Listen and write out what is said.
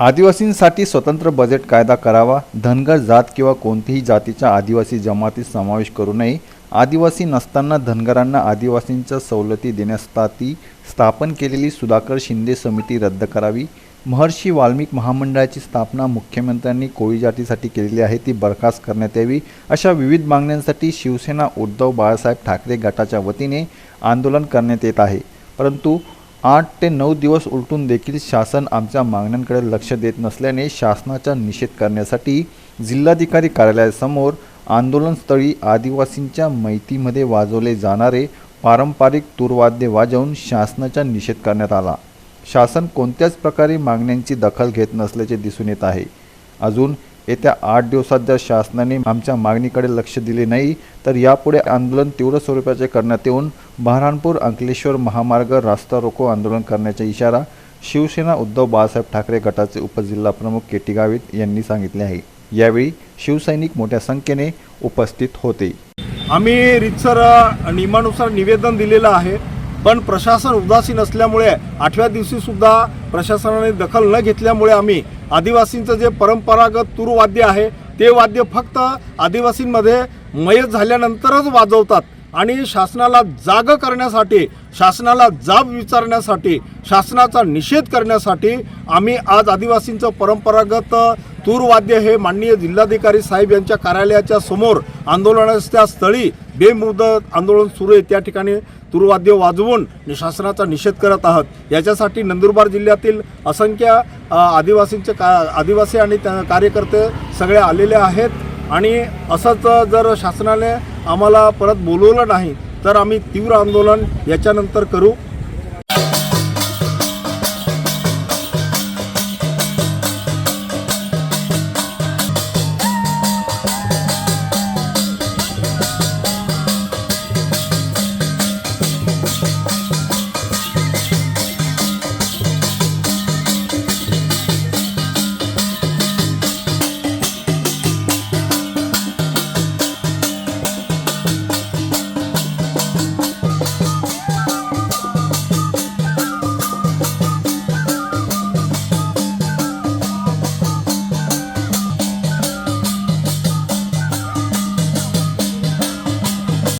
आदिवासींसाठी स्वतंत्र बजेट कायदा करावा धनगर जात किंवा कोणत्याही जातीच्या आदिवासी जमातीत समावेश करू नये. आदिवासी नसताना धनगरांना आदिवासींच्या सवलती देण्यासाठी स्थापन केलेली सुधाकर शिंदे समिती रद्द करावी. महर्षी वाल्मिक महामंडळाची स्थापना मुख्यमंत्र्यांनी कोळी जातीसाठी केलेली आहे ती बरखास्त करण्यात यावी. अशा विविध मागण्यांसाठी शिवसेना उद्धव बाळासाहेब ठाकरे गटाच्या वतीने आंदोलन करण्यात येत आहे. परंतु आठ ते नऊ दिवस उलटून देखील शासन आमच्या मागण्यांकडे लक्ष देत नसल्याने शासनाचा निषेध करण्यासाठी जिल्हाधिकारी कार्यालयासमोर आंदोलनस्थळी आदिवासींच्या मैतीमध्ये वाजवले जाणारे पारंपरिक तूरवाद्य वाजवून शासनाचा निषेध करण्यात आला. शासन कोणत्याच प्रकारे मागण्यांची दखल घेत नसल्याचे दिसून येत आहे. अजून येत्या आठ दिवसात जर शासनाने आमच्या मागणीकडे लक्ष दिले नाही तर यापुढे आंदोलन तीव्र स्वरूपाचे करण्यात येऊन बहरानपूर अंकलेश्वर महामार्ग रास्ता रोको आंदोलन करण्याचा इशारा शिवसेना उद्धव बाळासाहेब ठाकरे गटाचे उपजिल्हाप्रमुख के टी गावित यांनी सांगितले आहे. यावेळी शिवसैनिक मोठ्या संख्येने उपस्थित होते. आम्ही रितसर नियमानुसार निवेदन दिलेलं आहे पण प्रशासन उदासीन असल्यामुळे आठव्या दिवशी सुद्धा प्रशासनाने दखल न घेतल्यामुळे आम्ही आदिवासींचं जे परंपरागत तुरुवाद्य आहे ते वाद्य फक्त आदिवासींमध्ये मयत झाल्यानंतरच वाजवतात. आणि शासनाला जाग करण्यासाठी शासनाला जाब विचारण्यासाठी शासनाचा निषेध करण्यासाठी आम्ही आज आदिवासींचं परंपरागत तूरवाद्य हे माननीय जिल्हाधिकारी साहेब यांच्या कार्यालयाच्या समोर आंदोलनाच्या स्थळी बेमुदत आंदोलन सुरू आहे. त्या ठिकाणी तूरवाद्य वाजवून शासनाचा निषेध करत आहात. याच्यासाठी नंदुरबार जिल्ह्यातील असंख्य आदिवासींचे का आदिवासी आणि त्या कार्यकर्ते सगळे आलेले आहेत. आणि असंच जर शासनाने आम्हाला परत बोलवलं नाही तर आम्ही तीव्र आंदोलन याच्यानंतर करू.